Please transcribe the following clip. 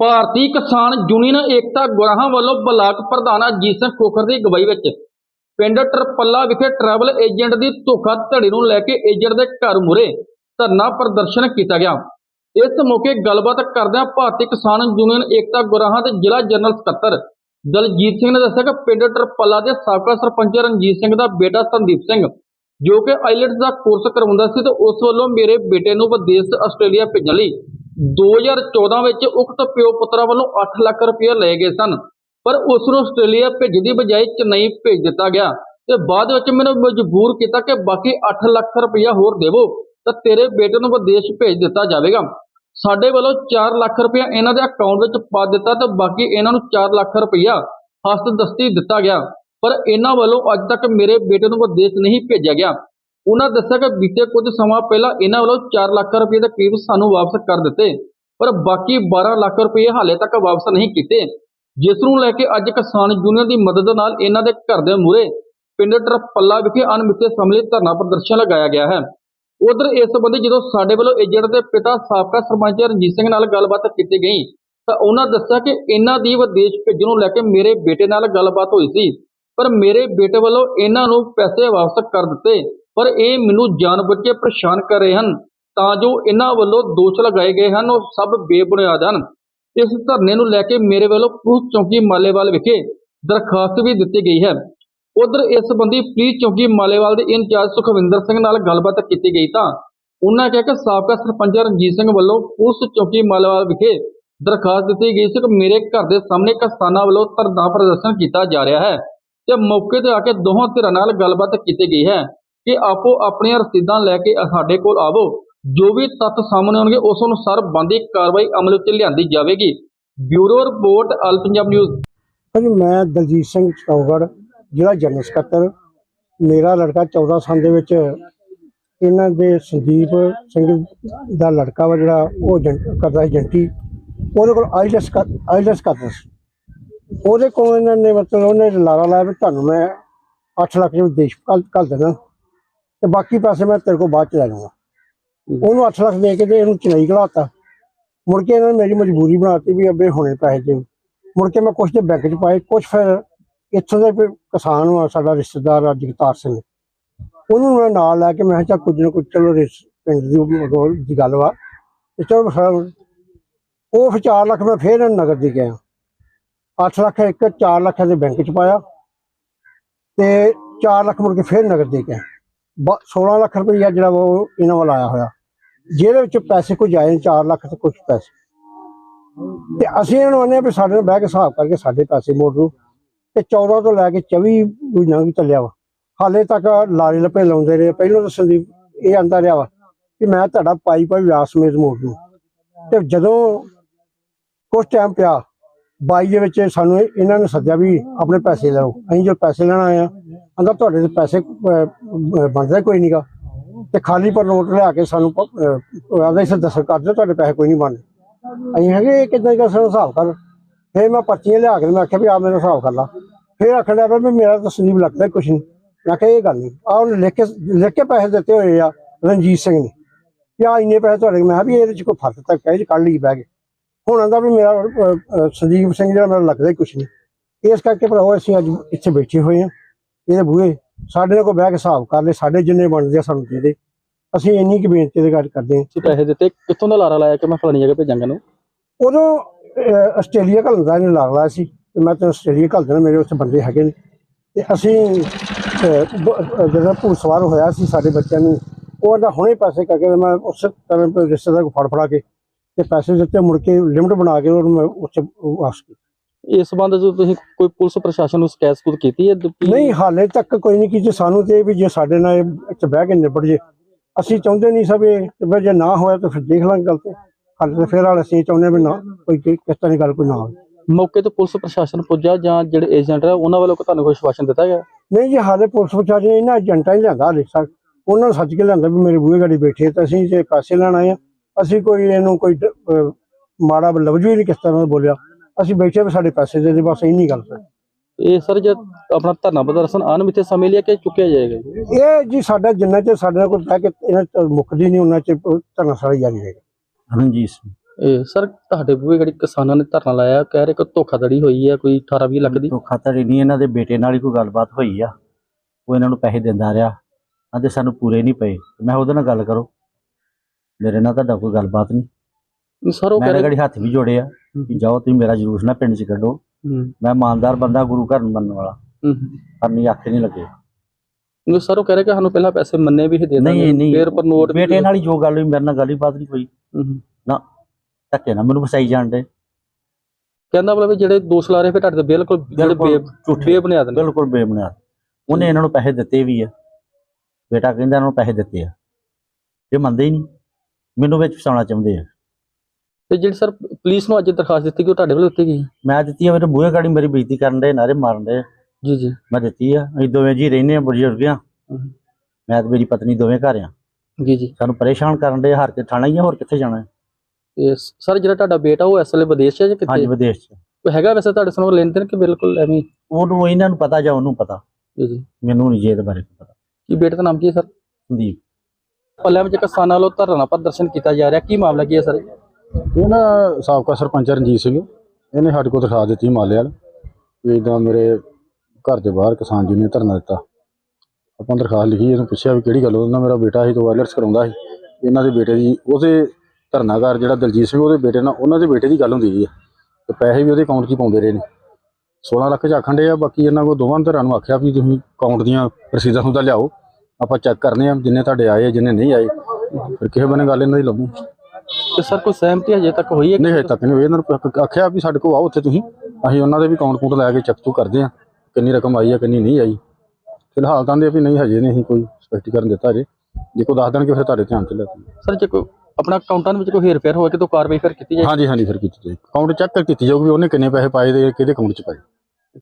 ਭਾਰਤੀ ਕਿਸਾਨ ਯੂਨੀਅਨ ਏਕਤਾ ਗੁਰਾਹਾਂ ਵੱਲੋਂ ਬਲਾਕ ਪ੍ਰਧਾਨ ਅਜੀਤ ਸਿੰਘ ਖੋਖਰ ਦੀ ਅਗਵਾਈ ਵਿੱਚ ਪਿੰਡ ਟਰਪੱਲਾ ਵਿਖੇ ਟਰੈਵਲ ਏਜੰਟ ਦੀ ਧੋਖਾ ਧੜੀ ਨੂੰ ਲੈ ਕੇ ਏਜੰਟ ਦੇ ਘਰ ਮੂਹਰੇ ਧਰਨਾ ਪ੍ਰਦਰਸ਼ਨ ਕੀਤਾ ਗਿਆ। ਇਸ ਮੌਕੇ ਗੱਲਬਾਤ ਕਰਦਿਆਂ ਭਾਰਤੀ ਕਿਸਾਨ ਯੂਨੀਅਨ ਏਕਤਾ ਗੁਰਾਹਾਂ ਦੇ ਜ਼ਿਲ੍ਹਾ ਜਨਰਲ ਸਕੱਤਰ ਦਲਜੀਤ ਸਿੰਘ ਨੇ ਦੱਸਿਆ ਕਿ ਪਿੰਡ ਟਰਪੱਲਾ ਦੇ ਸਾਬਕਾ ਸਰਪੰਚ ਰਣਜੀਤ ਸਿੰਘ ਦਾ ਬੇਟਾ ਸੰਦੀਪ ਸਿੰਘ, ਜੋ ਕਿ ਆਈਲੈਟਸ ਦਾ ਕੋਰਸ ਕਰਵਾਉਂਦਾ ਸੀ ਤੇ ਉਸ ਵੱਲੋਂ ਮੇਰੇ ਬੇਟੇ ਨੂੰ ਵਿਦੇਸ਼ ਆਸਟ੍ਰੇਲੀਆ ਭੇਜਣ ਲਈ 2014 ਵਿੱਚ ਉਕਤ ਪਿਓ ਪੁੱਤਰਾਂ ਵੱਲੋਂ 8 ਲੱਖ ਰੁਪਏ ਲਏ ਗਏ ਸਨ, ਪਰ ਉਸ ਨੂੰ ਆਸਟ੍ਰੇਲੀਆ ਭੇਜਣ ਦੀ ਬਜਾਏ ਚੇਨਈ ਭੇਜ ਦਿੱਤਾ ਗਿਆ ਤੇ ਬਾਅਦ ਵਿੱਚ ਮੈਨੂੰ ਮਜਬੂਰ ਕੀਤਾ ਕਿ ਬਾਕੀ 8 ਲੱਖ ਰੁਪਇਆ ਹੋਰ ਦੇਵੋ, ਤਾਂ ਤੇਰੇ ਬੇਟੇ ਨੂੰ ਵਿਦੇਸ਼ ਭੇਜ ਦਿੱਤਾ ਜਾਵੇਗਾ। ਸਾਡੇ ਵੱਲੋਂ 4 ਲੱਖ ਰੁਪਇਆ ਇਹਨਾਂ ਦੇ ਅਕਾਊਂਟ ਵਿੱਚ ਪਾ ਦਿੱਤਾ ਤੇ ਬਾਕੀ ਇਹਨਾਂ ਨੂੰ 4 ਲੱਖ ਰੁਪਇਆ ਹਸਤਦਸਤੀ ਦਿੱਤਾ ਗਿਆ। ਪਰ ਇਹਨਾਂ ਵੱਲੋਂ ਅੱਜ ਤੱਕ ਮੇਰੇ ਬੇਟੇ ਨੂੰ ਵਿਦੇਸ਼ ਨਹੀਂ ਭੇਜਿਆ ਗਿਆ। ਉਹਨਾਂ ਦੱਸਿਆ ਕਿ ਬੀਤੇ ਕੁਝ ਸਮਾਂ ਪਹਿਲਾਂ ਇਹਨਾਂ ਵੱਲੋਂ 4 ਲੱਖ ਰੁਪਏ ਦੇ ਕਰੀਬ ਸਾਨੂੰ ਵਾਪਸ ਕਰ ਦਿੱਤੇ, ਪਰ ਬਾਕੀ 12 ਲੱਖ ਰੁਪਏ ਹਾਲੇ ਤੱਕ ਵਾਪਸ ਨਹੀਂ ਕੀਤੇ। ਜਿਸ ਨੂੰ ਲੈ ਕੇ ਅੱਜ ਕਿਸਾਨ ਯੂਨੀਅਨ ਦੀ ਮਦਦ ਨਾਲ ਇਹਨਾਂ ਦੇ ਘਰ ਦੇ ਮੂਹਰੇ ਪਿੰਡ ਟਰਪੱਲਾ ਵਿਖੇ ਅਣਮਿੱਥੇ ਸਮੇਂ ਲਈ ਧਰਨਾ ਪ੍ਰਦਰਸ਼ਨ ਲਗਾਇਆ ਗਿਆ ਹੈ। ਉਧਰ ਇਸ ਸੰਬੰਧੀ ਜਦੋਂ ਸਾਡੇ ਵੱਲੋਂ ਏਜੰਟ ਦੇ ਪਿਤਾ ਸਾਬਕਾ ਸਰਪੰਚ ਰਣਜੀਤ ਸਿੰਘ ਨਾਲ ਗੱਲਬਾਤ ਕੀਤੀ ਗਈ, ਤਾਂ ਉਹਨਾਂ ਦੱਸਿਆ ਕਿ ਇਹਨਾਂ ਦੀ ਵਿਦੇਸ਼ ਭੇਜਣ ਨੂੰ ਲੈ ਕੇ ਮੇਰੇ ਬੇਟੇ ਨਾਲ ਗੱਲਬਾਤ ਹੋਈ ਸੀ, ਪਰ ਮੇਰੇ ਬੇਟੇ ਵੱਲੋਂ ਇਹਨਾਂ ਨੂੰ ਪੈਸੇ ਵਾਪਸ ਕਰ ਦਿੱਤੇ। ਪਰ ਇਹ ਮੈਨੂੰ ਜਾਣਬੁੱਝ ਕੇ ਪਰੇਸ਼ਾਨ ਕਰ ਰਹੇ ਹਨ, ਤਾਂ ਜੋ ਇਹਨਾਂ ਵੱਲੋਂ ਦੋਸ਼ ਲਗਾਏ ਗਏ ਹਨ ਉਹ ਸਭ ਬੇਬੁਨਿਆਦ ਹਨ। ਇਸ ਧਰਨੇ ਨੂੰ ਲੈ ਕੇ ਮੇਰੇ ਵੱਲੋਂ ਪੁਲਿਸ ਚੌਂਕੀ ਮਾਲੇਵਾਲ ਵਿਖੇ ਦਰਖਾਸਤ ਵੀ ਦਿੱਤੀ ਗਈ ਹੈ। ਉਧਰ ਇਸ ਸੰਬੰਧੀ ਪੁਲਿਸ ਚੌਂਕੀ ਮਾਲੇਵਾਲ ਦੇ ਇੰਚਾਰਜ ਸੁਖਵਿੰਦਰ ਸਿੰਘ ਨਾਲ ਗੱਲਬਾਤ ਕੀਤੀ ਗਈ ਤਾਂ ਉਹਨਾਂ ਕਿਹਾ ਕਿ ਸਾਬਕਾ ਸਰਪੰਚ ਰਣਜੀਤ ਸਿੰਘ ਵੱਲੋਂ ਪੁਲਿਸ ਚੌਕੀ ਮਾਲੇਵਾਲ ਵਿਖੇ ਦਰਖਾਸਤ ਦਿੱਤੀ ਗਈ ਸੀ ਕਿ ਮੇਰੇ ਘਰ ਦੇ ਸਾਹਮਣੇ ਕਿਸਾਨਾਂ ਵੱਲੋਂ ਧਰਨਾ ਪ੍ਰਦਰਸ਼ਨ ਕੀਤਾ ਜਾ ਰਿਹਾ ਹੈ ਤੇ ਮੌਕੇ ਤੇ ਆ ਕੇ ਦੋਹਾਂ ਧਿਰਾਂ ਨਾਲ ਗੱਲਬਾਤ ਕੀਤੀ ਗਈ ਹੈ। ਕਿ ਆਪੋ ਆਪਣੀਆਂ ਰਸੀਦਾਂ ਲੈ ਕੇ ਸਾਡੇ ਕੋਲ ਆਵੋ। ਜੋ ਵੀ ਤੱਥ ਸਾਹਮਣੇ ਆਉਣਗੇ, ਉਸ ਅਨੁਸਾਰ ਬੰਦੀ ਕਾਰਵਾਈ ਅਮਲ ਵਿੱਚ ਲਿਆਂਦੀ ਜਾਵੇਗੀ। Bureau report all Punjab news. ਭਾਜੀ, ਮੈਂ ਦਲਜੀਤ ਸਿੰਘ ਚੌਗੜ, ਜ਼ਿਲ੍ਹਾ ਜਨਰਲ ਸਕੱਤਰ। ਮੇਰਾ ਲੜਕਾ 14 ਸਾਲ ਦੇ ਵਿੱਚ ਇਹਨਾਂ ਦੇ ਸੰਦੀਪ ਸਿੰਘ ਦਾ ਲੜਕਾ ਵਾ ਜਿਹੜਾ ਉਹ ਕਰਦਾ ਏਜੰਟੀ ਉਹਦੇ ਕੋਲ ਆਈਲੈਸ ਆਈਲੈਸ ਕਰਦਾ ਸੀ। ਉਹਦੇ ਕੋਲ ਇਹਨਾਂ ਨੇ ਮਤਲਬ ਉਹਨੇ ਲਾਰਾ ਲਾਇਆ ਵੀ ਤੁਹਾਨੂੰ ਮੈਂ 8 ਲੱਖ ਦੇ ਦੇਸ਼ ਕੱਲ ਕੱਲ ਦੇਣਾ। ਤੇ ਬਾਕੀ ਪੈਸੇ ਮੈਂ ਤੇਰੇ ਕੋਲ ਬਾਅਦ ਚ ਲੈ ਲਵਾਂਗਾ ਉਹਨੂੰ 8 ਲੱਖ ਦੇ ਕੇ ਤੇ ਇਹਨੂੰ ਚੇਨਈ ਘਲਾਤਾ ਮੁੜ ਕੇ ਇਹਨਾਂ ਨੇ ਮੇਰੀ ਮਜਬੂਰੀ ਬਣਾਤੀ ਵੀ ਅੱਬੇ ਹੁਣੇ ਪੈਸੇ ਦੇ ਮੁੜ ਕੇ ਮੈਂ ਕੁਛ ਦੇ ਬੈਂਕ 'ਚ ਪਾਏ, ਕੁਛ ਫਿਰ ਇੱਥੋਂ ਦੇ ਕਿਸਾਨ ਆ ਸਾਡਾ ਰਿਸ਼ਤੇਦਾਰ ਆ ਜਗਤਾਰ ਸਿੰਘ। ਉਹਨੂੰ ਮੈਂ ਨਾਲ ਲੈ ਕੇ ਮੈਂ ਕਿਹਾ ਚੱਲ ਕੁਝ ਨਾ ਕੁਝ ਚਲੋ ਪਿੰਡ ਦੀ ਦੀ ਗੱਲ ਵਾ। ਤੇ ਚਲੋ ਫਿਰ ਉਹ ਫਿਰ 4 ਲੱਖ ਮੈਂ ਫੇਰ ਇਹਨੂੰ ਨਗਦ ਦੇ ਗਿਆ। 8 ਲੱਖ ਇੱਕ 4 ਲੱਖ ਦੇ ਬੈਂਕ 'ਚ ਪਾਇਆ। ਤੇ 4 ਲੱਖ ਮੁੜ ਕੇ ਫੇਰ ਨਗਰ ਦੇ ਗਿਆ। 16 ਲੱਖ ਰੁਪਈਆ ਜਿਹੜਾ ਉਹ ਇਹਨਾਂ ਵੱਲ ਆਇਆ ਹੋਇਆ। ਜਿਹਦੇ ਵਿੱਚ ਪੈਸੇ ਕੁਝ ਆਏ 4 ਲੱਖ ਤੇ ਕੁਝ ਪੈਸੇ। ਤੇ ਅਸੀਂ ਇਹਨਾਂ ਨੂੰ ਆਨੇ ਵੀ ਸਾਡੇ ਨਾਲ ਬਹਿ ਕੇ ਹਿਸਾਬ ਕਰਕੇ ਸਾਡੇ ਪੈਸੇ ਮੋੜ ਦਿਓ ਤੇ 14 ਤੋਂ ਲੈ ਕੇ 24 ਮਹੀਨਾ ਵੀ ਚੱਲਿਆ ਵਾ। ਹਾਲੇ ਤੱਕ ਲਾਰੇ ਲੱਪੇ ਲਾਉਂਦੇ ਰਹੇ। ਪਹਿਲਾਂ ਤਾਂ ਸੰਦੀਪ ਇਹ ਆਂਦਾ ਰਿਹਾ ਵਾ ਕਿ ਮੈਂ ਤੁਹਾਡਾ ਪਾਈ ਪਾਈ ਵਿਆਸ ਸਮੇਤ ਮੋੜ ਦੂੰ ਤੇ ਜਦੋਂ ਕੁਝ ਟਾਈਮ ਪਿਆ ਬਾਈ ਦੇ ਵਿੱਚ ਸਾਨੂੰ ਇਹਨਾਂ ਨੇ ਸੱਦਿਆ ਵੀ ਆਪਣੇ ਪੈਸੇ ਲਓ। ਅਸੀਂ ਜੋ ਪੈਸੇ ਲੈਣ ਆਏ ਆ ਅੰਦਰ ਤੁਹਾਡੇ ਤੇ ਪੈਸੇ ਬਣਦਾ ਕੋਈ ਨਹੀਂਗਾ ਤੇ ਖਾਲੀ ਪਰ ਨੋਟ ਲਿਆ ਕੇ ਸਾਨੂੰ ਆਦਾ ਇਸ ਦੱਸ ਕਰ ਦਿਓ, ਤੁਹਾਡੇ ਪੈਸੇ ਕੋਈ ਨਹੀਂ ਬਣਦੇ। ਅਸੀਂ ਹੈਗੇ ਇਹ ਕਿੱਦਾਂ ਦਾ ਸਾਨੂੰ ਹਿਸਾਬ ਕਰ। ਫਿਰ ਮੈਂ ਪਰਚੀਆਂ ਲਿਆ ਕੇ, ਮੈਂ ਆਖਿਆ ਵੀ ਆ ਮੇਰਾ ਹਿਸਾਬ ਕਰ ਲਾ। ਫਿਰ ਆਖਣ ਲੱਗਾ ਵੀ ਮੇਰਾ ਤਾਂ ਸੰਦੀਪ ਲੱਗਦਾ ਕੁਛ ਨਹੀਂ ਮੈਂ ਕਿਹਾ ਇਹ ਗੱਲ ਨਹੀਂ ਆ ਉਹਨੇ ਲਿਖ ਕੇ ਲਿਖ ਕੇ ਪੈਸੇ ਦਿੱਤੇ ਹੋਏ ਆ ਰਣਜੀਤ ਸਿੰਘ ਨੇ। ਵੀ ਆ ਇੰਨੇ ਪੈਸੇ ਤੁਹਾਡੇ ਮੈਂ ਕਿਹਾ ਵੀ ਇਹਦੇ ਚ ਕੋਈ ਫ਼ਰਕ ਤਾਂ ਕਹਿ ਕੱਢ ਲਈ ਬਹਿ ਕੇ ਹੁਣ ਆਂਦਾ ਵੀ ਮੇਰਾ ਅਹ, ਸਿੰਘ ਜਿਹੜਾ ਮੇਰਾ ਲੱਗਦਾ ਹੀ ਕੁਛ ਨਹੀਂ। ਇਸ ਕਰਕੇ ਭਰਾਓ ਅਸੀਂ ਅੱਜ ਇੱਥੇ ਬੈਠੇ ਹੋਏ ਆ ਇਹਦੇ ਬੂਹੇ ਸਾਡੇ ਕੋਈ ਬਹਿ ਕੇ ਹਿਸਾਬ ਕਰ ਲੈ ਸਾਡੇ ਜਿੰਨੇ ਬਣਦੇ ਆ ਸਾਨੂੰ ਦੇ ਦੇ। ਅਸੀਂ ਇੰਨੀ ਕੁ ਬੇਨਤੀ ਦੇ ਗੱਲ ਕਰਦੇ ਹਾਂ। ਤੁਸੀਂ ਪੈਸੇ ਦਿੱਤੇ ਕਿੱਥੋਂ ਦਾ ਲਾਰਾ ਲਾਇਆ ਕਿ ਮੈਂ ਫਲਾਣੀ ਜਗ੍ਹਾ ਭੇਜਾਂਗਾ ਨੂੰ ਉਦੋਂ ਅਹ, ਆਸਟ੍ਰੇਲੀਆ ਘੱਲਣ ਦਾ ਇਹਨੂੰ ਲਾਗਲਾ ਸੀ। ਤੇ ਮੈਂ ਤਾਂ ਆਸਟ੍ਰੇਲੀਆ ਘੱਲ ਦੇਣਾ ਮੇਰੇ ਉੱਥੇ ਬੰਦੇ ਹੈਗੇ ਨੇ। ਤੇ ਅਸੀਂ ਅਹ, ਬ- ਅਹ, ਜਦੋਂ ਭੂ ਸਵਾਰ ਹੋਇਆ ਸੀ ਸਾਡੇ ਬੱਚਿਆਂ ਨੂੰ ਉਹ ਆਂਦਾ ਹੁਣੇ ਪੈਸੇ ਕਰਕੇ ਤੇ ਮੈਂ ਉਸ ਤਰ੍ਹਾਂ ਦੇ ਰਿਸ਼ਤੇਦਾਰ ਕੋ ਫੜ ਫੜਾ ਕੇ ਤੇ ਪੈਸੇ ਦਿੱਤੇ ਮੁੜ ਕੇ ਲਿਮਟ ਬਣਾ ਕੇ ਉਹਨੂੰ ਮੈਂ ਉੱਥੇ ਵਾਪਸ ਕੀਤਾ। ਇਸ ਸੰਬੰਧ ਵਿੱਚ ਤੁਸੀਂ ਕੋਈ ਪੁਲਿਸ ਪ੍ਰਸ਼ਾਸਨ ਨੂੰ ਸ਼ਿਕਾਇਤ ਸਪੁਰਦ ਕੀਤੀ ਹੈ? ਨਹੀਂ ਹਾਲੇ ਤੱਕ ਕੋਈ ਨਹੀਂ ਕੀਤੀ। ਸਾਨੂੰ ਤੇ ਵੀ ਜੇ ਸਾਡੇ ਨਾਲ ਇਹ ਇੱਥੇ ਬਹਿ ਕੇ ਨਿਬੜ ਜੇ ਅਸੀਂ ਚਾਹੁੰਦੇ ਨਹੀਂ ਸਭ ਇਹ ਤੇ ਜੇ ਨਾ ਹੋਇਆ ਤਾਂ ਫਿਰ ਦੇਖ ਲਾਂਗੇ ਗੱਲ ਤੇ। ਹਾਲੇ ਤਾਂ ਫਿਰ ਹਾਲੇ ਅਸੀਂ ਚਾਹੁੰਦੇ ਵੀ ਨਾ ਕੋਈ ਕਿਸ ਤਰ੍ਹਾਂ ਦੀ ਗੱਲ ਕੋਈ ਨਾ ਹੋਵੇ। ਮੌਕੇ ਤੇ ਪੁਲਿਸ ਪ੍ਰਸ਼ਾਸਨ ਪੁੱਜਾ ਜਾਂ ਜਿਹੜੇ ਏਜੰਟ ਹੈ ਉਹਨਾਂ ਵੱਲੋਂ ਤੁਹਾਨੂੰ ਕੋਈ ਸ਼ਵਾਸ਼ਨ ਦਿੱਤਾ ਗਿਆ? ਨਹੀਂ ਜੀ ਹਾਲੇ ਪੁਲਿਸ ਵਿਚਾਰੀ ਨੇ ਇਹਨਾਂ ਏਜੰਟਾਂ ਹੀ ਲਿਆਂਦਾ ਹਾਲੇ ਤੱਕ ਉਹਨਾਂ ਨੂੰ ਸੱਚ ਕੇ ਲਿਆਂਦਾ ਵੀ ਮੇਰੇ ਬੂਹੇ ਗਾੜੀ ਬੈਠੇ ਤੇ ਅਸੀਂ ਜੇ ਪੈਸੇ ਲੈਣ ਆਏ ਆ ਅਸੀਂ ਕੋਈ ਇਹਨੂੰ ਕੋਈ ਅਹ ਮਾੜਾ ਲਫ਼ਜ਼ ਵੀ ਨਹੀਂ ਕਿਸ ਤਰ੍ਹਾਂ ਦਾ ਬੋਲਿਆ। ਅਸੀਂ ਬੈਠੇ ਵੀ ਸਾਡੇ ਪੈਸੇ ਦੇ ਦੇ ਬਸ ਇੰਨੀ ਗੱਲ ਸੀ ਇਹ ਸਰ ਜਦ ਆਪਣਾ ਧਰਨਾ ਪ੍ਰਦਰਸ਼ਨ ਅਣਮਿੱਥੇ ਸਮੇਂ ਲਈ ਕਿ ਚੁੱਕਿਆ ਜਾਏਗਾ ਜੀ? ਇਹ ਜੀ ਸਾਡਾ ਜਿੰਨਾ ਚਿਰ ਸਾਡੇ ਨਾਲ ਕੋਈ ਬਹਿ ਕੇ ਇਹਨਾਂ ਤੋਂ ਮੁੱਕਦੀ ਨਹੀਂ ਉਹਨਾਂ ਚ ਧਰਨਾਸ਼ਾਲਾ ਜਾਰੀ ਰਹੇਗਾ। ਰਣਜੀਤ ਸਿੰਘ। ਇਹ ਸਰ ਤੁਹਾਡੇ ਬੂਹੇ ਜਿਹੜੀ ਕਿਸਾਨਾਂ ਨੇ ਧਰਨਾ ਲਾਇਆ ਕਹਿ ਰਹੇ ਕਿ ਧੋਖਾਧੜੀ ਹੋਈ ਹੈ ਕੋਈ 18 20 ਲੱਖ ਦੀ? ਧੋਖਾਧੜੀ ਨਹੀਂ ਇਹਨਾਂ ਦੇ ਬੇਟੇ ਨਾਲ ਹੀ ਕੋਈ ਗੱਲਬਾਤ ਹੋਈ ਆ। ਉਹ ਇਹਨਾਂ ਨੂੰ ਪੈਸੇ ਦਿੰਦਾ ਰਿਹਾ ਆਂਦੇ ਸਾਨੂੰ ਪੂਰੇ ਨਹੀਂ ਪਏ। ਮੈਂ ਉਹਦੇ ਨਾਲ ਗੱਲ ਕਰੋ। ਮੇਰੇ ਨਾਲ ਤੁਹਾਡਾ ਕੋਈ ਗੱਲਬਾਤ ਨਹੀਂ। ਸਰ ਉਹ ਮੈਂ ਕਹਿ ਤਾਂ ਰਹੇ ਗੜੀ ਹੱਥ ਵੀ ਜੋੜੇ ਆ ਕਿ ਜਾਓ ਤੁਸੀਂ ਮੇਰਾ ਜਲੂਸ ਨਾ ਪਿੰਡ 'ਚ ਕੱਢੋ। ਹੂੰ, ਮੈਂ ਇਮਾਨਦਾਰ ਬੰਦਾ ਗੁਰੂ ਘਰ ਨੂੰ ਮੰਨਣ ਵਾਲਾ। ਹੂੰ, ਪਰ ਨਹੀਂ ਆਖੇ ਨਹੀਂ ਲੱਗੇ। ਹੂੰ। ਸਰ ਉਹ ਕਹਿ ਰਹੇ ਕਿ ਸਾਨੂੰ ਪਹਿਲਾਂ ਪੈਸੇ ਮੰਨੇ ਵੀ ਸੀ ਦੇ ਨਹੀਂ ਨਹੀਂ। ਫਿਰ ਪਰ ਨੋਟ ਵੀ- ਬੇਟੇ ਨਾਲ ਹੀ ਜੋ ਗੱਲ ਹੋਈ ਮੇਰੇ ਨਾਲ ਗੱਲ ਹੀ ਬਾਤ ਨਹੀਂ ਕੋਈ ਹੂੰ, ਹੂੰ। ਨਾ ਧੱਕੇ ਨਾ ਮੈਨੂੰ ਫਸਾਈ ਜਾਣ ਦੇ। ਕਹਿੰਦਾ ਮਤਲਬ ਵੀ ਜਿਹੜੇ ਦੋਸ਼ ਲਾ ਰਹੇ ਫਿਰ ਤੁਹਾਡੇ ਤੇ ਬਿਲਕੁਲ ਜਿਹੜੇ ਬਿਲਕੁਲ ਬੇ- ਝੂਠੇ। ਬੇਬੁਨਿਆਦ ਨੇ ਬਿਲਕੁਲ ਬੇਬੁਨਿਆਦ ਉਹਨੇ ਇਹਨਾਂ ਨੂੰ ਪੈਸੇ ਦਿੱਤੇ ਵੀ ਆ। ਬੇਟਾ ਕਹਿੰਦਾ ਇਹਨਾਂ ਨੂੰ ਪੈਸੇ ਦਿੱਤੇ ਆ। ਇਹ ਮੰਨਦੇ ਹੀ ਨਹੀਂ। ਮੈਨੂੰ ਵਿੱਚ ਫਸਾਉਣਾ ਚਾਹੁੰਦੇ ਆ। ਤੇ ਜਿਹੜੀ ਸਰ ਪੁਲਿਸ ਨੂੰ ਅੱਜ ਦਰਖਾਸਤ ਦਿੱਤੀ ਕਿ ਉਹ ਤੁਹਾਡੇ ਵੱਲੋਂ ਦਿੱਤੀ ਗਈ? ਮੈਂ ਦਿੱਤੀ ਆ ਮੇਰੇ ਬੂਹੇ ਗਾੜੀ ਮੇਰੀ ਬੇਇੱਜ਼ਤੀ ਕਰਨ ਦੇ ਨਾਰੇ ਮਾਰਨ ਦੇ। ਜੀ ਜੀ। ਮੈਂ ਦਿੱਤੀ ਆ। ਅਸੀਂ ਦੋਵੇਂ ਜੀ ਰਹਿੰਦੇ ਆ ਬਜ਼ੁਰਗ ਆ। ਮੈਂ ਤੇ ਮੇਰੀ ਪਤਨੀ ਦੋਵੇਂ ਘਰ ਆ। ਜੀ ਜੀ। ਸਾਨੂੰ ਪਰੇਸ਼ਾਨ ਕਰਨ ਦੇ ਹਾਰ ਕੇ ਥਾਣਾ ਹੀ ਆ ਹੋਰ ਕਿੱਥੇ ਜਾਣਾ? ਹੈ? ਤੇ ਸਰ ਜਿਹੜਾ ਤੁਹਾਡਾ ਬੇਟਾ ਉਹ ਇਸ ਵੇਲੇ ਵਿਦੇਸ਼ 'ਚ ਹੈ ਜਾਂ ਹਾਂਜੀ ਕਿੱਥੇ ਵਿਦੇਸ਼ ਚ। ਕੋਈ ਹੈਗਾ ਵੈਸੇ ਤੁਹਾਡੇ ਸੁਣੋ ਲੈਣ ਦੇਣ ਕਿ ਬਿਲਕੁਲ ਐਵੇਂ? ਉਹਨੂੰ ਇਹਨਾਂ ਨੂੰ ਪਤਾ ਜਾਂ ਉਹਨੂੰ ਪਤਾ? ਜੀ ਜੀ। ਮੈਨੂੰ ਨਹੀਂ ਜੇ ਇਹਦੇ ਬਾਰੇ ਪਤਾ। ਕੀ ਬੇਟੇ ਦਾ ਨਾਮ ਕੀ ਹੈ ਸਰ? ਸੰਦੀਪ। ਪੱਲਿਆਂ ਵਿੱਚ ਕਿਸਾਨਾਂ ਵੱਲੋਂ ਧਰਨਾ ਪ੍ਰਦਰਸ਼ਨ ਕੀਤਾ ਜਾ ਰਿਹਾ। ਕੀ ਮਾਮਲਾ ਕੀ ਹੈ ਸਰ? ਇਹ ਨਾ ਸਾਬਕਾ ਸਰਪੰਚ ਰਣਜੀਤ ਸਿੰਘ, ਇਹਨੇ ਸਾਡੇ ਕੋਲ ਦਿਖਾ ਦਿੱਤੀ ਮਾਲੇ ਵਾਲ ਵੀ ਇਦਾਂ ਮੇਰੇ ਘਰ ਦੇ ਬਾਹਰ ਕਿਸਾਨ ਜੀ ਨੇ ਧਰਨਾ ਦਿੱਤਾ। ਆਪਾਂ ਦਰਖਾਸਤ ਲਿਖੀ, ਇਹਨੂੰ ਪੁੱਛਿਆ ਵੀ ਕਿਹੜੀ ਗੱਲ ਉਹਨਾਂ ਮੇਰਾ ਬੇਟਾ ਸੀ, ਤੋਂ ਵਾਇਲੈਂਸ ਕਰਾਉਂਦਾ ਸੀ, ਇਹਨਾਂ ਦੇ ਬੇਟੇ ਦੀ, ਉਹਦੇ ਧਰਨਾਕਾਰ ਜਿਹੜਾ ਦਲਜੀਤ ਸਿੰਘ, ਉਹਦੇ ਬੇਟੇ ਨਾਲ, ਉਹਨਾਂ ਦੇ ਬੇਟੇ ਦੀ ਗੱਲ ਹੁੰਦੀ ਹੈ ਤੇ ਪੈਸੇ ਵੀ ਉਹਦੇ ਅਕਾਊਂਟ 'ਚ ਹੀ ਪਾਉਂਦੇ ਰਹੇ ਨੇ। 16 ਲੱਖ 'ਚ ਆਖਣ ਦੇ ਆ, ਬਾਕੀ ਇਹਨਾਂ ਕੋਲ ਦੋਵਾਂ ਧਿਰਾਂ ਨੂੰ ਆਖਿਆ ਵੀ ਤੁਸੀਂ ਅਕਾਊਂਟ ਦੀਆਂ ਰਸੀਦਾਂ ਸੁਦਾ ਲਿਆਓ। ਆਪਾਂ ਚੈੱਕ ਕਰਨੇ ਆ ਜਿੰਨੇ ਤੁਹਾਡੇ ਆਏ ਆ, ਜਿੰਨੇ ਨਹੀਂ ਆਏ। ਫਿਰ ਕਿਸੇ ਬਨੇ ਗੱਲ ਇਹਨਾਂ ਦੀ ਲੱਭੂ। ਤੇ ਸਰ ਕੋਈ ਸਹਿਮਤੀ ਹਜੇ ਤੱਕ ਹੋਈ ਹੈ ਨਹੀਂ ਹਜੇ ਤੱਕ ਨਹੀਂ ਹੋਈ। ਇਹਨਾਂ ਨੂੰ ਆਖ- ਆਖਿਆ ਵੀ ਸਾਡੇ ਕੋਲ ਆਓ ਉੱਥੇ ਤੁਸੀਂ। ਅਸੀਂ ਉਹਨਾਂ ਦੇ ਵੀ ਅਕਾਊਂਟ ਕੂਟ ਲੈ ਕੇ ਚੈੱਕ ਚੁੱਕ ਕਰਦੇ ਆ ਕਿੰਨੀ ਰਕਮ ਆਈ ਆ ਕਿੰਨੀ ਨਹੀਂ ਆਈ। ਫਿਲਹਾਲ ਤਾਂ ਦੇ ਵੀ ਨਹੀਂ ਹਜੇ ਨਹੀਂ ਅਸੀਂ ਕੋਈ ਸਪਸ਼ਟੀਕਰਨ ਦਿੱਤਾ ਹਜੇ। ਜੇ ਕੋਈ ਦੱਸ ਦੇਣਗੇ ਫਿਰ ਤੁਹਾਡੇ ਧਿਆਨ ਚ ਲੈ ਸਰ ਜੇ ਕੋਈ ਆਪਣਾ ਅਕਾਊਂਟਾਂ ਦੇ ਵਿੱਚ ਕੋਈ ਹੇਰਫੇਰ ਹੋਵੇ ਕਿ ਤਾਂ ਕਾਰਵਾਈ ਫਿਰ ਕੀਤੀ ਜਾਏ? ਹਾਂਜੀ ਹਾਂਜੀ ਫਿਰ ਕੀਤੀ ਜਾਏ। ਅਕਾਊਂਟ ਚੈੱਕ ਕੀਤੀ ਜਾਊਗੀ ਵੀ ਉਹਨੇ ਕਿੰਨੇ ਪੈਸੇ ਪਾਏ ਤੇ ਕਿਹਦੇ ਅਕਾਊਂਟ ਚ ਪਾਏ।